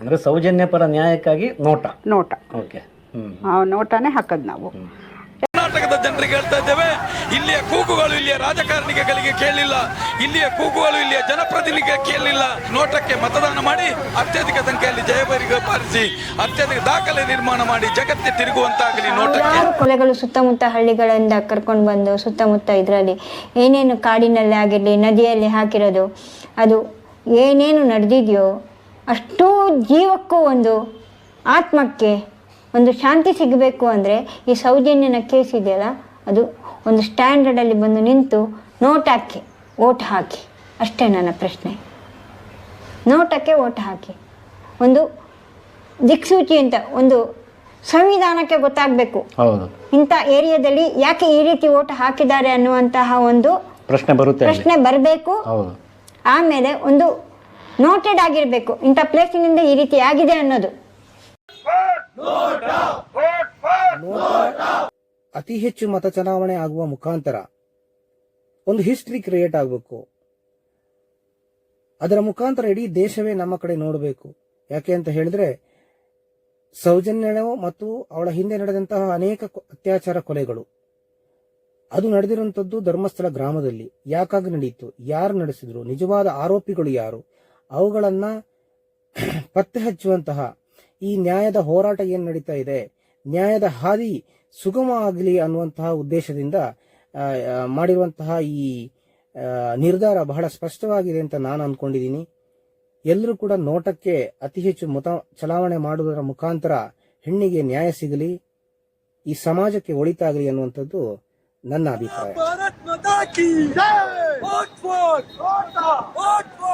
ಅಂದ್ರೆ ಸೌಜನ್ಯ ಪರ ನ್ಯಾಯಕ್ಕಾಗಿ ನೋಟ. ನೋಟ. ಓಕೆ. ಆ ನೋಟನೇ ಹಾಕೋದು ನಾವು. ಕರ್ನಾಟಕದ ಜನರಿಗೆ ಹೇಳ್ತಾ ಇದ್ದೇವೆ ಇಲ್ಲಿಯ ಕೂಗುಗಳು ಇಲ್ಲಿಯ ರಾಜಕಾರಣಿಗಳಿಗೆ ಕೇಳಲಿಲ್ಲ ಇಲ್ಲಿಯ ಕೂಗುಗಳು ಇಲ್ಲಿಯ ಜನಪ್ರತಿನಿಧಿಗೆ ಕೇಳಲಿಲ್ಲ. ನೋಟಕ್ಕೆ ಮತದಾನ ಮಾಡಿ ಅತ್ಯಧಿಕ ಸಂಖ್ಯೆಯಲ್ಲಿ ಜಯಬರಿಗೆ ಪಾಲಿಸಿ ಅತ್ಯಧಿಕ ದಾಖಲೆ ನಿರ್ಮಾಣ ಮಾಡಿ ಜಗತ್ತೇ ತಿರುಗುವಂತಾಗಲಿ ನೋಟಕ್ಕೆ. ಕೊಲೆಗಳು ಸುತ್ತಮುತ್ತ ಹಳ್ಳಿಗಳಿಂದ ಕರ್ಕೊಂಡು ಬಂದು ಸುತ್ತಮುತ್ತ ಇದರಲ್ಲಿ ಏನೇನು ಕಾಡಿನಲ್ಲಿ ಆಗಿರಲಿ ನದಿಯಲ್ಲಿ ಹಾಕಿರೋದು ಅದು ಏನೇನು ನಡೆದಿದೆಯೋ ಅಷ್ಟೂ ಜೀವಕ್ಕೂ ಒಂದು ಆತ್ಮಕ್ಕೆ ಒಂದು ಶಾಂತಿ ಸಿಗಬೇಕು ಅಂದರೆ ಈ ಸೌಜನ್ಯನ ಕೇಸ್ ಇದೆಯಲ್ಲ ಅದು ಒಂದು ಸ್ಟ್ಯಾಂಡರ್ಡಲ್ಲಿ ಬಂದು ನಿಂತು ನೋಟ್ ಹಾಕಿ ಓಟ್ ಹಾಕಿ. ಅಷ್ಟೇ ನನ್ನ ಪ್ರಶ್ನೆ. ನೋಟಕ್ಕೆ ಓಟ್ ಹಾಕಿ. ಒಂದು ದಿಕ್ಸೂಚಿ ಅಂತ ಒಂದು ಸಂವಿಧಾನಕ್ಕೆ ಗೊತ್ತಾಗಬೇಕು. ಇಂಥ ಏರಿಯಾದಲ್ಲಿ ಯಾಕೆ ಈ ರೀತಿ ಓಟ್ ಹಾಕಿದ್ದಾರೆ ಅನ್ನುವಂತಹ ಒಂದು ಪ್ರಶ್ನೆ ಬರುತ್ತೆ ಪ್ರಶ್ನೆ ಬರಬೇಕು. ಆಮೇಲೆ ಒಂದು ನೋಟೆಡ್ ಆಗಿರಬೇಕು. ಇಂಥ ಪ್ಲೇಸಿನಿಂದ ಈ ರೀತಿ ಆಗಿದೆ ಅನ್ನೋದು. ಅತಿ ಹೆಚ್ಚು ಮತ ಚಲಾವಣೆ ಆಗುವ ಮುಖಾಂತರ ಒಂದು ಹಿಸ್ಟ್ರಿ ಕ್ರಿಯೇಟ್ ಆಗಬೇಕು. ಅದರ ಮುಖಾಂತರ ಇಡೀ ದೇಶವೇ ನಮ್ಮ ಕಡೆ ನೋಡಬೇಕು. ಯಾಕೆ ಅಂತ ಹೇಳಿದ್ರೆ ಸೌಜನ್ಯನೋ ಮತ್ತು ಅವಳ ಹಿಂದೆ ನಡೆದಂತಹ ಅನೇಕ ಅತ್ಯಾಚಾರ ಕೊಲೆಗಳು. ಅದು ನಡೆದಿರುವಂತದ್ದು ಧರ್ಮಸ್ಥಳ ಗ್ರಾಮದಲ್ಲಿ. ಯಾಕಾಗಿ ನಡೆಯಿತು ಯಾರು ನಡೆಸಿದ್ರು? ನಿಜವಾದ ಆರೋಪಿಗಳು ಯಾರು? ಅವುಗಳನ್ನ ಪತ್ತೆ ಹಚ್ಚುವಂತಹ ಈ ನ್ಯಾಯದ ಹೋರಾಟ ಏನು ನಡೀತಾ ಇದೆ? ನ್ಯಾಯದ ಹಾದಿ ಸುಗಮ ಆಗಲಿ ಅನ್ನುವಂತಹ ಉದ್ದೇಶದಿಂದ ಮಾಡಿರುವಂತಹ ಈ ನಿರ್ಧಾರ ಬಹಳ ಸ್ಪಷ್ಟವಾಗಿದೆ ಅಂತ ನಾನು ಅಂದ್ಕೊಂಡಿದ್ದೀನಿ ಎಲ್ಲರೂ ಕೂಡ ನೋಟಕ್ಕೆ ಅತಿ ಹೆಚ್ಚು ಮತ, ಚಲಾವಣೆ ಮಾಡುವುದರ ಮುಖಾಂತರ ಹೆಣ್ಣಿಗೆ ನ್ಯಾಯ ಸಿಗಲಿ, ಈ ಸಮಾಜಕ್ಕೆ ಒಳಿತಾಗಲಿ ಅನ್ನುವಂಥದ್ದು ನನ್ನ ಅಭಿಪ್ರಾಯ.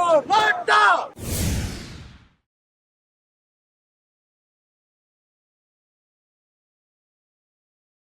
Morta!